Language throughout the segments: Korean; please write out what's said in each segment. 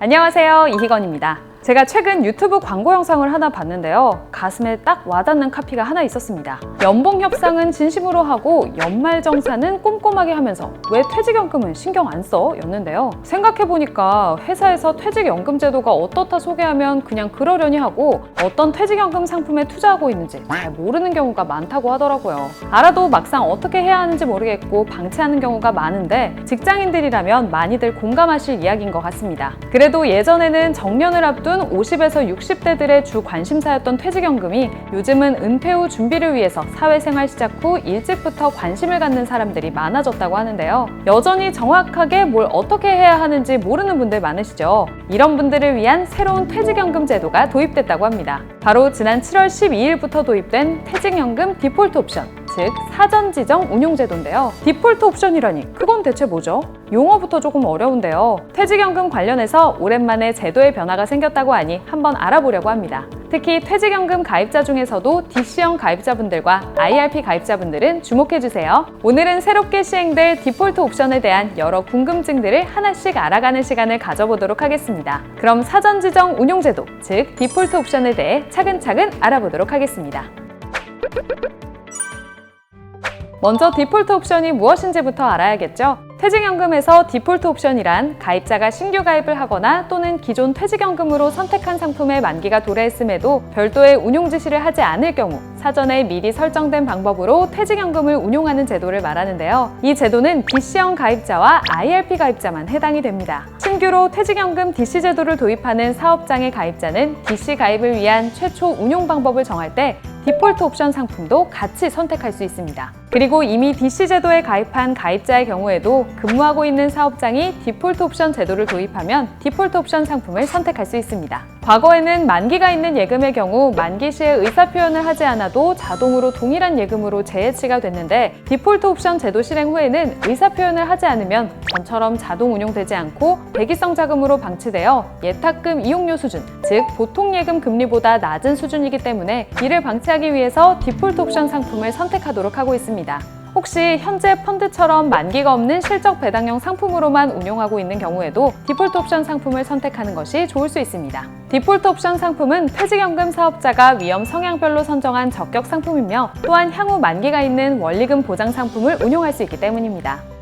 안녕하세요. 이희건입니다. 제가 최근 유튜브 광고 영상을 하나 봤는데요. 가슴에 딱 와닿는 카피가 하나 있었습니다. 연봉 협상은 진심으로 하고 연말 정산은 꼼꼼하게 하면서 왜 퇴직연금은 신경 안 써? 였는데요. 생각해보니까 회사에서 퇴직연금 제도가 어떻다 소개하면 그냥 그러려니 하고 어떤 퇴직연금 상품에 투자하고 있는지 잘 모르는 경우가 많다고 하더라고요. 알아도 막상 어떻게 해야 하는지 모르겠고 방치하는 경우가 많은데 직장인들이라면 많이들 공감하실 이야기인 것 같습니다. 그래도 예전에는 정년을 앞둔 50에서 60대들의 주 관심사였던 퇴직연금이 요즘은 은퇴 후 준비를 위해서 사회생활 시작 후 일찍부터 관심을 갖는 사람들이 많아졌다고 하는데요. 여전히 정확하게 뭘 어떻게 해야 하는지 모르는 분들 많으시죠. 이런 분들을 위한 새로운 퇴직연금 제도가 도입됐다고 합니다. 바로 지난 7월 12일부터 도입된 퇴직연금 디폴트 옵션. 즉 사전 지정 운용 제도인데요. 디폴트 옵션이라니 그건 대체 뭐죠? 용어부터 조금 어려운데요. 퇴직연금 관련해서 오랜만에 제도의 변화가 생겼다고 하니 한번 알아보려고 합니다. 특히 퇴직연금 가입자 중에서도 DC형 가입자분들과 IRP 가입자분들은 주목해 주세요. 오늘은 새롭게 시행될 디폴트 옵션에 대한 여러 궁금증들을 하나씩 알아가는 시간을 가져보도록 하겠습니다. 그럼 사전 지정 운용 제도, 즉 디폴트 옵션에 대해 차근차근 알아보도록 하겠습니다. 먼저 디폴트 옵션이 무엇인지부터 알아야겠죠. 퇴직연금에서 디폴트 옵션이란 가입자가 신규 가입을 하거나 또는 기존 퇴직연금으로 선택한 상품의 만기가 도래했음에도 별도의 운용 지시를 하지 않을 경우 사전에 미리 설정된 방법으로 퇴직연금을 운용하는 제도를 말하는데요. 이 제도는 DC형 가입자와 IRP 가입자만 해당이 됩니다. 신규로 퇴직연금 DC 제도를 도입하는 사업장의 가입자는 DC 가입을 위한 최초 운용 방법을 정할 때 디폴트 옵션 상품도 같이 선택할 수 있습니다. 그리고 이미 DC 제도에 가입한 가입자의 경우에도 근무하고 있는 사업장이 디폴트 옵션 제도를 도입하면 디폴트 옵션 상품을 선택할 수 있습니다. 과거에는 만기가 있는 예금의 경우 만기 시에 의사 표현을 하지 않아도 자동으로 동일한 예금으로 재해치가 됐는데 디폴트 옵션 제도 실행 후에는 의사 표현을 하지 않으면 전처럼 자동 운용되지 않고 대기성 자금으로 방치되어 예탁금 이용료 수준, 즉 보통 예금 금리보다 낮은 수준이기 때문에 이를 방치하기 위해서 디폴트 옵션 상품을 선택하도록 하고 있습니다. 혹시 현재 펀드처럼 만기가 없는 실적 배당형 상품으로만 운용하고 있는 경우에도 디폴트 옵션 상품을 선택하는 것이 좋을 수 있습니다. 디폴트 옵션 상품은 퇴직연금 사업자가 위험 성향별로 선정한 적격 상품이며 또한 향후 만기가 있는 원리금 보장 상품을 운용할 수 있기 때문입니다.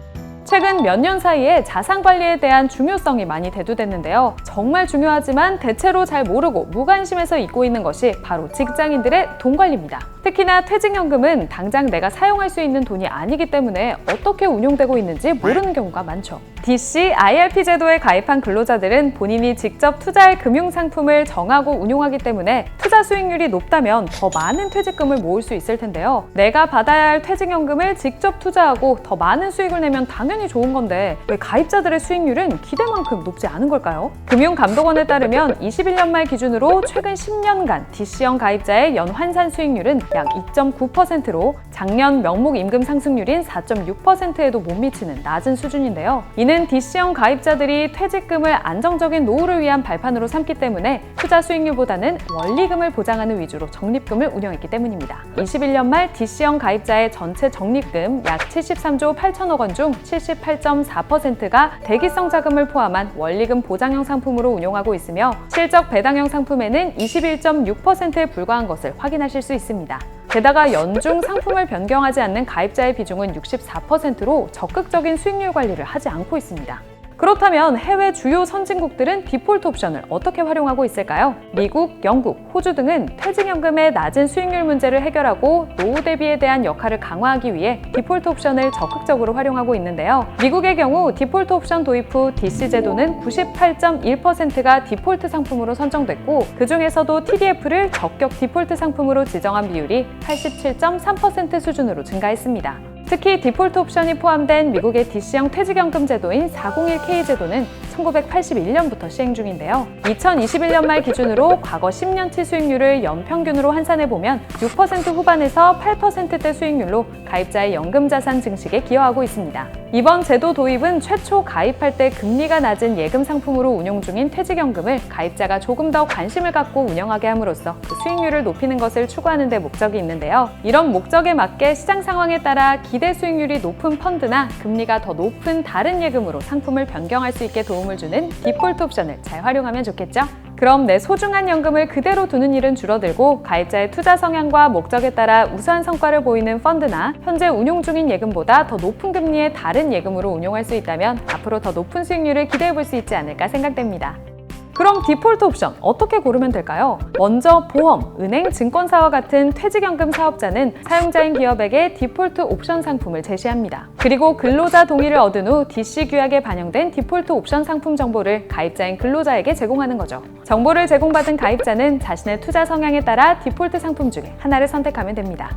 최근 몇 년 사이에 자산 관리에 대한 중요성이 많이 대두됐는데요. 정말 중요하지만 대체로 잘 모르고 무관심해서 잊고 있는 것이 바로 직장인들의 돈 관리입니다. 특히나 퇴직연금은 당장 내가 사용할 수 있는 돈이 아니기 때문에 어떻게 운용되고 있는지 모르는 경우가 많죠. DC, IRP 제도에 가입한 근로자들은 본인이 직접 투자할 금융 상품을 정하고 운용하기 때문에 투자 수익률이 높다면 더 많은 퇴직금을 모을 수 있을 텐데요. 내가 받아야 할 퇴직연금을 직접 투자하고 더 많은 수익을 내면 당연히 좋은 건데 왜 가입자들의 수익률은 기대만큼 높지 않은 걸까요? 금융감독원에 따르면 21년 말 기준으로 최근 10년간 DC형 가입자의 연 환산 수익률은 약 2.9%로 작년 명목 임금 상승률인 4.6%에도 못 미치는 낮은 수준인데요. 이는 DC형 가입자들이 퇴직금을 안정적인 노후를 위한 발판으로 삼기 때문에 투자 수익률보다는 원리금을 보장하는 위주로 적립금을 운영했기 때문입니다. 21년 말 DC형 가입자의 전체 적립금 약 73조 8천억 원 중 78.4%가 대기성 자금을 포함한 원리금 보장형 상품으로 운용하고 있으며 실적 배당형 상품에는 21.6%에 불과한 것을 확인하실 수 있습니다. 게다가 연중 상품을 변경하지 않는 가입자의 비중은 64%로 적극적인 수익률 관리를 하지 않고 있습니다. 그렇다면 해외 주요 선진국들은 디폴트 옵션을 어떻게 활용하고 있을까요? 미국, 영국, 호주 등은 퇴직연금의 낮은 수익률 문제를 해결하고 노후 대비에 대한 역할을 강화하기 위해 디폴트 옵션을 적극적으로 활용하고 있는데요. 미국의 경우 디폴트 옵션 도입 후 DC 제도는 98.1%가 디폴트 상품으로 선정됐고 그 중에서도 TDF를 적격 디폴트 상품으로 지정한 비율이 87.3% 수준으로 증가했습니다. 특히 디폴트 옵션이 포함된 미국의 DC형 퇴직연금 제도인 401k 제도는 1981년부터 시행 중인데요. 2021년 말 기준으로 과거 10년치 수익률을 연평균으로 환산해 보면 6% 후반에서 8%대 수익률로 가입자의 연금 자산 증식에 기여하고 있습니다. 이번 제도 도입은 최초 가입할 때 금리가 낮은 예금 상품으로 운용 중인 퇴직연금을 가입자가 조금 더 관심을 갖고 운영하게 함으로써 그 수익률을 높이는 것을 추구하는 데 목적이 있는데요. 이런 목적에 맞게 시장 상황에 따라 기 기대 수익률이 높은 펀드나 금리가 더 높은 다른 예금으로 상품을 변경할 수 있게 도움을 주는 디폴트 옵션을 잘 활용하면 좋겠죠? 그럼 내 소중한 연금을 그대로 두는 일은 줄어들고 가입자의 투자 성향과 목적에 따라 우수한 성과를 보이는 펀드나 현재 운용 중인 예금보다 더 높은 금리의 다른 예금으로 운용할 수 있다면 앞으로 더 높은 수익률을 기대해 볼 수 있지 않을까 생각됩니다. 그럼 디폴트 옵션 어떻게 고르면 될까요? 먼저 보험, 은행, 증권사와 같은 퇴직연금 사업자는 사용자인 기업에게 디폴트 옵션 상품을 제시합니다. 그리고 근로자 동의를 얻은 후 DC 규약에 반영된 디폴트 옵션 상품 정보를 가입자인 근로자에게 제공하는 거죠. 정보를 제공받은 가입자는 자신의 투자 성향에 따라 디폴트 상품 중에 하나를 선택하면 됩니다.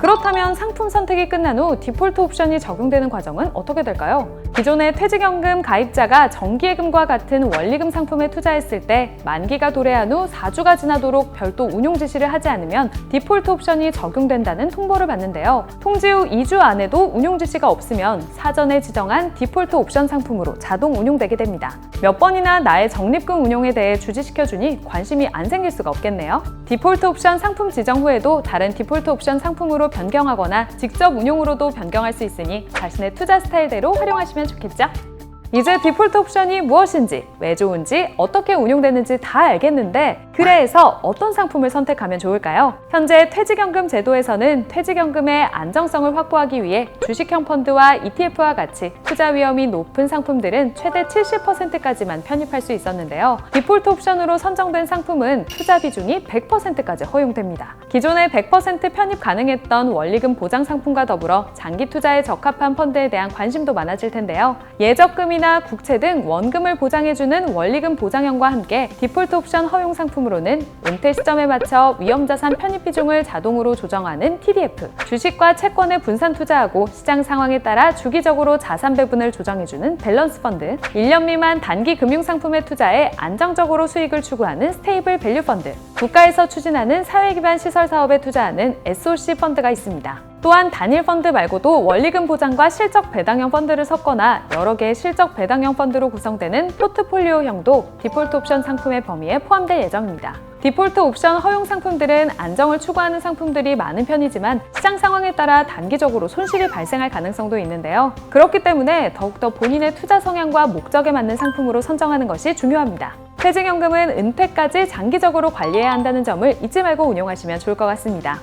그렇다면 상품 선택이 끝난 후 디폴트 옵션이 적용되는 과정은 어떻게 될까요? 기존의 퇴직연금 가입자가 정기예금과 같은 원리금 상품에 투자했을 때 만기가 도래한 후 4주가 지나도록 별도 운용 지시를 하지 않으면 디폴트 옵션이 적용된다는 통보를 받는데요. 통지 후 2주 안에도 운용 지시가 없으면 사전에 지정한 디폴트 옵션 상품으로 자동 운용되게 됩니다. 몇 번이나 나의 적립금 운용에 대해 주지시켜주니 관심이 안 생길 수가 없겠네요. 디폴트 옵션 상품 지정 후에도 다른 디폴트 옵션 상품으로 변경하거나 직접 운용으로도 변경할 수 있으니 자신의 투자 스타일대로 활용하시면 좋겠죠? 이제 디폴트 옵션이 무엇인지, 왜 좋은지, 어떻게 운용되는지 다 알겠는데 그래서 어떤 상품을 선택하면 좋을까요? 현재 퇴직연금 제도에서는 퇴직연금의 안정성을 확보하기 위해 주식형 펀드와 ETF와 같이 투자 위험이 높은 상품들은 최대 70%까지만 편입할 수 있었는데요. 디폴트 옵션으로 선정된 상품은 투자 비중이 100%까지 허용됩니다. 기존에 100% 편입 가능했던 원리금 보장 상품과 더불어 장기 투자에 적합한 펀드에 대한 관심도 많아질 텐데요. 예적금이 나 국채 등 원금을 보장해주는 원리금 보장형과 함께 디폴트 옵션 허용 상품으로는 은퇴 시점에 맞춰 위험자산 편입 비중을 자동으로 조정하는 TDF, 주식과 채권에 분산 투자하고 시장 상황에 따라 주기적으로 자산 배분을 조정해주는 밸런스 펀드, 1년 미만 단기 금융 상품에 투자해 안정적으로 수익을 추구하는 스테이블 밸류 펀드, 국가에서 추진하는 사회 기반 시설 사업에 투자하는 SOC 펀드가 있습니다. 또한 단일 펀드 말고도 원리금 보장과 실적 배당형 펀드를 섞거나 여러 개의 실적 배당형 펀드로 구성되는 포트폴리오형도 디폴트 옵션 상품의 범위에 포함될 예정입니다. 디폴트 옵션 허용 상품들은 안정을 추구하는 상품들이 많은 편이지만 시장 상황에 따라 단기적으로 손실이 발생할 가능성도 있는데요. 그렇기 때문에 더욱더 본인의 투자 성향과 목적에 맞는 상품으로 선정하는 것이 중요합니다. 퇴직연금은 은퇴까지 장기적으로 관리해야 한다는 점을 잊지 말고 운용하시면 좋을 것 같습니다.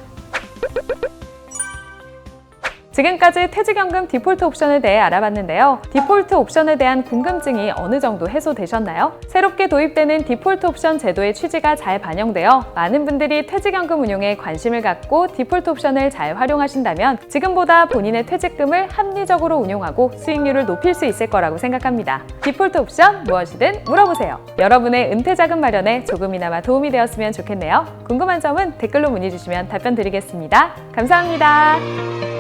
지금까지 퇴직연금 디폴트 옵션에 대해 알아봤는데요. 디폴트 옵션에 대한 궁금증이 어느 정도 해소되셨나요? 새롭게 도입되는 디폴트 옵션 제도의 취지가 잘 반영되어 많은 분들이 퇴직연금 운용에 관심을 갖고 디폴트 옵션을 잘 활용하신다면 지금보다 본인의 퇴직금을 합리적으로 운용하고 수익률을 높일 수 있을 거라고 생각합니다. 디폴트 옵션 무엇이든 물어보세요. 여러분의 은퇴 자금 마련에 조금이나마 도움이 되었으면 좋겠네요. 궁금한 점은 댓글로 문의 주시면 답변 드리겠습니다. 감사합니다.